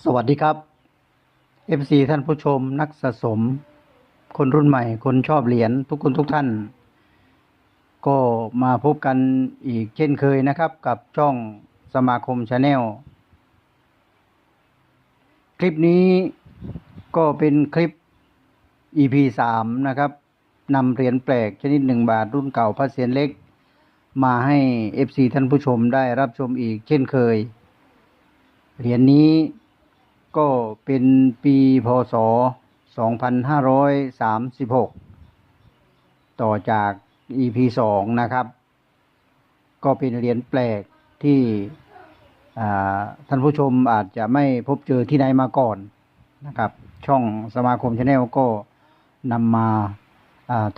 สวัสดีครับ FC ท่านผู้ชมนักสะสม คนรุ่นใหม่ คนชอบเหรียญทุกคนทุกท่าน ก็มาพบกันอีกเช่นเคยนะครับ กับช่องสมาคมชาแนลคลิปนี้ก็เป็นคลิป EP สามนะครับนำเหรียญแปลกชนิดหนึ่งบาทรุ่นเก่าพระเศียรเล็ก มาให้ FC ท่านผู้ชมได้รับชมอีกเช่นเคยเหรียญนี้ ก็เป็นปีพศ 2536 ต่อจาก EP 2 นะครับ ก็เป็นเหรียญแปลกที่ท่านผู้ชมอาจจะไม่พบเจอที่ไหนมาก่อนนะครับ ช่องสมาคมชาแนลก็นำมา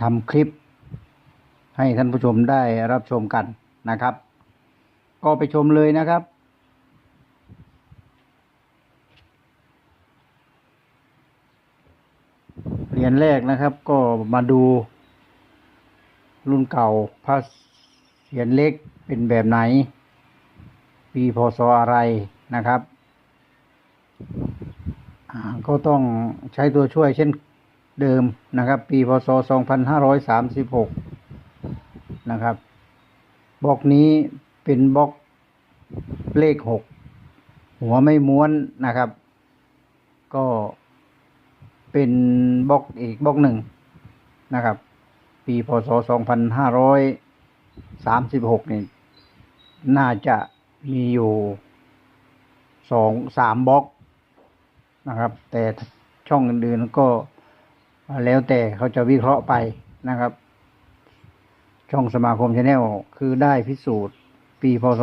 ทำคลิป ให้ท่านผู้ชมได้รับชมกันนะครับ ก็ไปชมเลยนะครับ เห รียญแรกนะครับ ก็มาดู รุ่นเก่าพระเศียรเล็กเป็นแบบไหน ปีพศอะไรนะครับ ก็ต้องใช้ตัวช่วยเช่นเดิมนะครับ ปีพศ 2536 นะครับบล็อกนี้เป็นบล็อกเลขหกหัวไม่ม้วนนะครับ ก็ เป็นบล็อกอีกบล็อกหนึ่งนะครับ ปีพศ2536นี่น่าจะมีอยู่สองสามบล็อกนะครับ แต่ช่องอื่นๆก็แล้วแต่เขาจะวิเคราะห์ไปนะครับ ช่องสมาคมชาแนลคือได้พิสูจน์ ปีพศ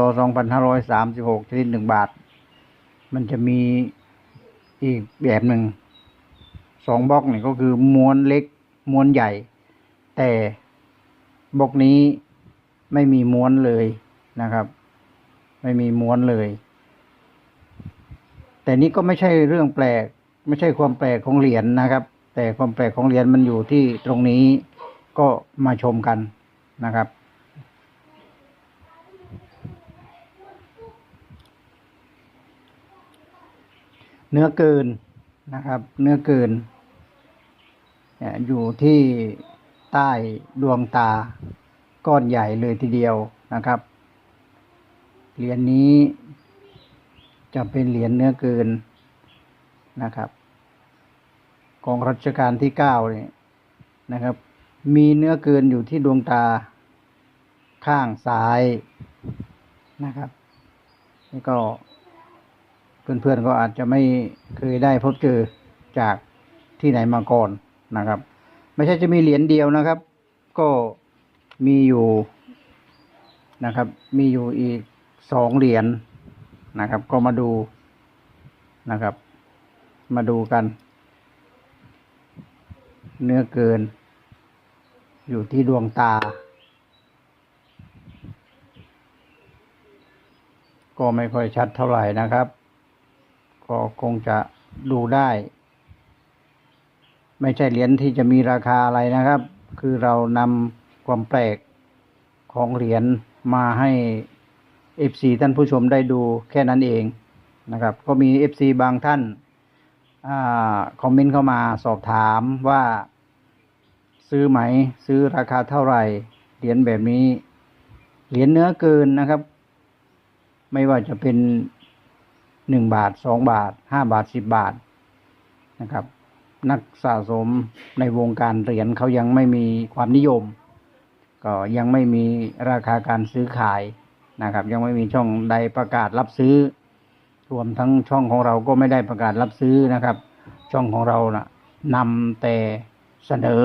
2536ชนิดหนึ่งบาท มันจะมีอีกแบบหนึ่ง สองบล็อกนี่ก็คือม้วนเล็กม้วนใหญ่ แต่บล็อกนี้ไม่มีม้วนเลยนะครับ ไม่มีม้วนเลย แต่นี้ก็ไม่ใช่เรื่องแปลก ไม่ใช่ความแปลกของเหรียญนะครับ แต่ความแปลกของเหรียญมันอยู่ที่ตรงนี้ก็มาชมกันนะครับ เนื้อเกิน นะครับ เนื้อเกินอยู่ที่ใต้ดวงตาก้อนใหญ่เลยทีเดียวนะครับ เหรียญนี้จะเป็นเหรียญเนื้อเกินนะครับ ของรัชกาลที่เก้าเนี่ยนะครับ มีเนื้อเกินอยู่ที่ดวงตาข้างซ้ายนะครับนี่ก็ เพื่อนๆก็อาจจะไม่เคยได้พบเจอจากที่ไหนมาก่อนนะครับ ไม่ใช่จะมีเหรียญเดียวนะครับ ก็มีอยู่นะครับ มีอยู่อีกสองเหรียญนะครับ ก็มาดูนะครับ มาดูกัน เนื้อเกิน อยู่ที่ดวงตา ก็ไม่ค่อยชัดเท่าไหร่นะครับ คงจะดูได้ ไม่ใช่เหรียญที่จะมีราคาอะไรนะครับ คือเรานำความแปลกของเหรียญมาให้ FC ท่านผู้ชมได้ดูแค่นั้นเองนะครับ ก็มี FC บางท่านอคอมเมนต์เข้ามาสอบถามว่า ซื้อไหม ซื้อราคาเท่าไหร่ เหรียญแบบนี้ เหรียญเนื้อเกินนะครับ ไม่ว่าจะเป็น หนึ่งบาทสองบาทห้าบาทสิบบาทนะครับ นักสะสมในวงการเหรียญเขายังไม่มีความนิยม ก็ยังไม่มีราคาการซื้อขายนะครับ ยังไม่มีช่องใดประกาศรับซื้อ รวมทั้งช่องของเราก็ไม่ได้ประกาศรับซื้อนะครับ ช่องของเรานะ่ะนำแต่เสนอ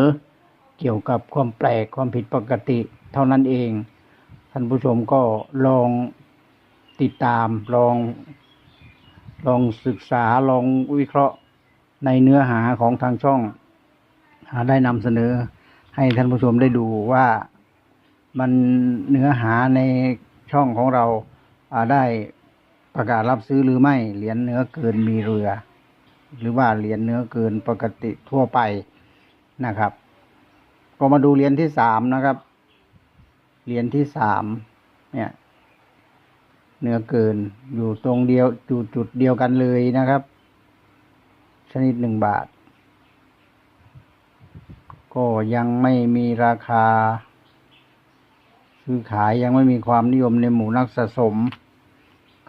เกี่ยวกับความแปลกความผิดปกติเท่านั้นเอง ท่านผู้ชมก็ลองติดตามลอง ลองศึกษาลองวิเคราะห์ในเนื้อหาของทางช่องได้นำเสนอให้ท่านผู้ชมได้ดูว่ามันเนื้อหาในช่องของเราได้ประกาศรับซื้อหรือไม่เหรียญเนื้อเกินมีเรือ หรือว่าเหรียญเนื้อเกินปกติทั่วไปนะครับ ก็มาดูเหรียญที่สามนะครับเหรียญที่สามเนี่ย เนื้อเกินอยู่ตรงเดียวอยู่จุดเดียวกันเลยนะครับ ชนิดหนึ่งบาท ก็ยังไม่มีราคา ซื้อขายยังไม่มีความนิยมในหมู่นักสะสม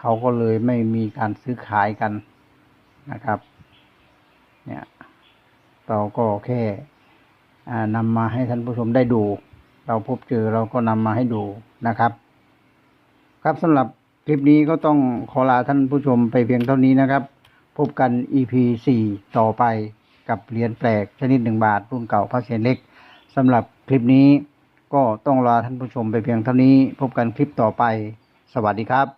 เขาก็เลยไม่มีการซื้อขายกันนะครับ เนี่ยเราก็แค่นำมาให้ท่านผู้ชมได้ดู เราพบเจอเราก็นำมาให้ดูนะครับ ครับสำหรับ คลิปนี้ก็ต้องขอลาท่านผู้ชมไปเพียงเท่านี้นะครับ พบกัน EP 4 ต่อไปกับเหรียญแปลกชนิดหนึ่งบาทรุ่นเก่าพระเศียรเล็กสำหรับคลิปนี้ก็ต้องลาท่านผู้ชมไปเพียงเท่านี้ พบกันคลิปต่อไป สวัสดีครับ